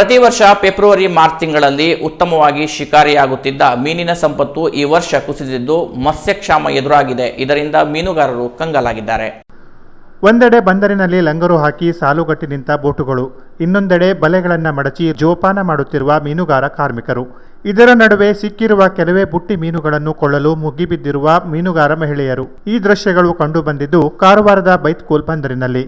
ಪ್ರತಿ ವರ್ಷ February, March ತಿಂಗಳಲ್ಲಿ ಉತ್ತಮವಾಗಿ ಶಿಕಾರಿಯಾಗುತ್ತಿದ್ದ ಮೀನಿನ ಸಂಪತ್ತು ಈ ವರ್ಷ ಕುಸಿದಿದ್ದು ಮತ್ಸ್ಯಕ್ಷಾಮ ಎದುರಾಗಿದೆ. ಇದರಿಂದ ಮೀನುಗಾರರು ಕಂಗಾಲಾಗಿದ್ದಾರೆ. ಒಂದೆಡೆ ಬಂದರಿನಲ್ಲಿ ಲಂಗರು ಹಾಕಿ ಸಾಲುಗಟ್ಟಿ ನಿಂತ ಬೋಟುಗಳು, ಇನ್ನೊಂದೆಡೆ ಬಲೆಗಳನ್ನು ಮಡಚಿ ಜೋಪಾನ ಮಾಡುತ್ತಿರುವ ಮೀನುಗಾರ ಕಾರ್ಮಿಕರು. ಇದರ ನಡುವೆ ಸಿಕ್ಕಿರುವ ಕೆಲವೇ ಬುಟ್ಟಿ ಮೀನುಗಳನ್ನು ಕೊಳ್ಳಲು ಮುಗಿಬಿದ್ದಿರುವ ಮೀನುಗಾರ ಮಹಿಳೆಯರು. ಈ ದೃಶ್ಯಗಳು ಕಂಡುಬಂದಿದ್ದು ಕಾರವಾರದ ಬೈತ್ಕೂಲ್ ಬಂದರಿನಲ್ಲಿ.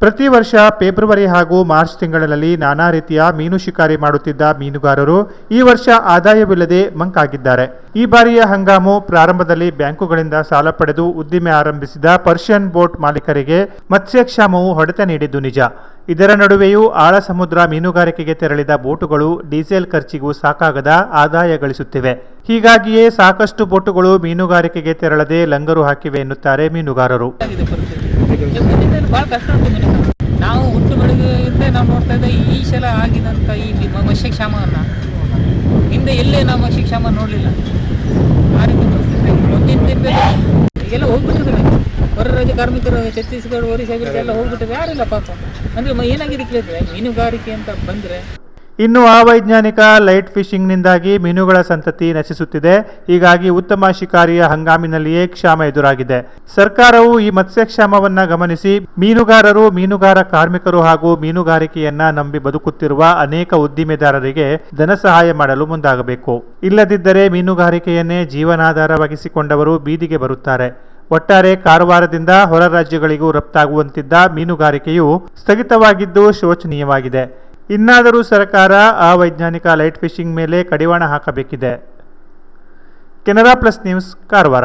ಪ್ರತಿ ವರ್ಷ ಫೆಬ್ರವರಿ ಹಾಗೂ ಮಾರ್ಚ್ ತಿಂಗಳಲ್ಲಿ ನಾನಾ ರೀತಿಯ ಮೀನು ಶಿಕಾರಿ ಮಾಡುತ್ತಿದ್ದ ಮೀನುಗಾರರು ಈ ವರ್ಷ ಆದಾಯವಿಲ್ಲದೆ ಮಂಕಾಗಿದ್ದಾರೆ. ಈ ಬಾರಿಯ ಹಂಗಾಮು ಪ್ರಾರಂಭದಲ್ಲಿ ಬ್ಯಾಂಕುಗಳಿಂದ ಸಾಲ ಪಡೆದು ಉದ್ದಿಮೆ ಆರಂಭಿಸಿದ ಪರ್ಷಿಯನ್ ಬೋಟ್ ಮಾಲೀಕರಿಗೆ ಮತ್ಸ್ಯಕ್ಷಾಮವು ಹೊಡೆತ ನೀಡಿದ್ದು ನಿಜ. ಇದರ ನಡುವೆಯೂ ಆಳ ಸಮುದ್ರ ಮೀನುಗಾರಿಕೆಗೆ ತೆರಳಿದ ಬೋಟುಗಳು ಡೀಸೆಲ್ ಖರ್ಚಿಗೂ ಸಾಕಾಗದ ಆದಾಯ ಗಳಿಸುತ್ತಿವೆ. ಹೀಗಾಗಿಯೇ ಸಾಕಷ್ಟು ಬೋಟುಗಳು ಮೀನುಗಾರಿಕೆಗೆ ತೆರಳದೆ ಲಂಗರು ಹಾಕಿವೆ ಎನ್ನುತ್ತಾರೆ ಮೀನುಗಾರರು. ಬೆಳಗ್ಗೆಯಿಂದ ನಾವು ನೋಡ್ತಾ ಇದ್ದೆ, ಈ ಸಲ ಆಗಿದಂಥ ಈ ಮತ್ಸ್ಯಕ್ಷಾಮವನ್ನು ಹಿಂದೆ ಎಲ್ಲೇ ನಾವು ಮತ್ಸ್ಯಕ್ಷಾಮ ನೋಡಲಿಲ್ಲ. ಆ ರೀತಿ ಪರಿಸ್ಥಿತಿ. ಮುಂದಿನ ದಿನದಲ್ಲಿ ಈಗೆಲ್ಲ ಹೋಗ್ಬಿಟ್ಟಿದ್ದಾರೆ ಹೊರ ರಾಜ್ಯ ಕಾರ್ಮಿಕರು, ಛತ್ತೀಸ್ಗಢ, ಒರಿಸ್ಸಾ ಎಲ್ಲ ಹೋಗ್ಬಿಟ್ಟಿದೆ. ಯಾರಿಲ್ಲ ಪಾಪ. ಅಂದರೆ ಏನಾಗಿದೆ ಕೇಳಿದ್ರೆ, ಮೀನುಗಾರಿಕೆ ಅಂತ ಬಂದರೆ ಇನ್ನು ಅವೈಜ್ಞಾನಿಕ ಲೈಟ್ ಫಿಶಿಂಗ್ನಿಂದಾಗಿ ಮೀನುಗಳ ಸಂತತಿ ನಶಿಸುತ್ತಿದೆ. ಹೀಗಾಗಿ ಉತ್ತಮ ಶಿಕಾರಿಯ ಹಂಗಾಮಿನಲ್ಲಿಯೇ ಕ್ಷಾಮ ಎದುರಾಗಿದೆ. ಸರ್ಕಾರವು ಈ ಮತ್ಸ್ಯಕ್ಷಾಮವನ್ನು ಗಮನಿಸಿ, ಮೀನುಗಾರರು, ಮೀನುಗಾರ ಕಾರ್ಮಿಕರು ಹಾಗೂ ಮೀನುಗಾರಿಕೆಯನ್ನ ನಂಬಿ ಬದುಕುತ್ತಿರುವ ಅನೇಕ ಉದ್ದಿಮೆದಾರರಿಗೆ ಧನ ಸಹಾಯ ಮಾಡಲು ಮುಂದಾಗಬೇಕು. ಇಲ್ಲದಿದ್ದರೆ ಮೀನುಗಾರಿಕೆಯನ್ನೇ ಜೀವನಾಧಾರವಾಗಿಸಿಕೊಂಡವರು ಬೀದಿಗೆ ಬರುತ್ತಾರೆ. ಒಟ್ಟಾರೆ ಕಾರವಾರದಿಂದ ಹೊರ ರಾಜ್ಯಗಳಿಗೂ ರಫ್ತಾಗುವಂತಿದ್ದ ಮೀನುಗಾರಿಕೆಯು ಸ್ಥಗಿತವಾಗಿದ್ದು ಶೋಚನೀಯವಾಗಿದೆ. ಇನ್ನಾದರೂ ಸರ್ಕಾರ ಆ ವೈಜ್ಞಾನಿಕ ಲೈಟ್ ಫಿಶಿಂಗ್ ಮೇಲೆ ಕಡಿವಾಣ ಹಾಕಬೇಕಿದೆ. Canara plus news Karwar.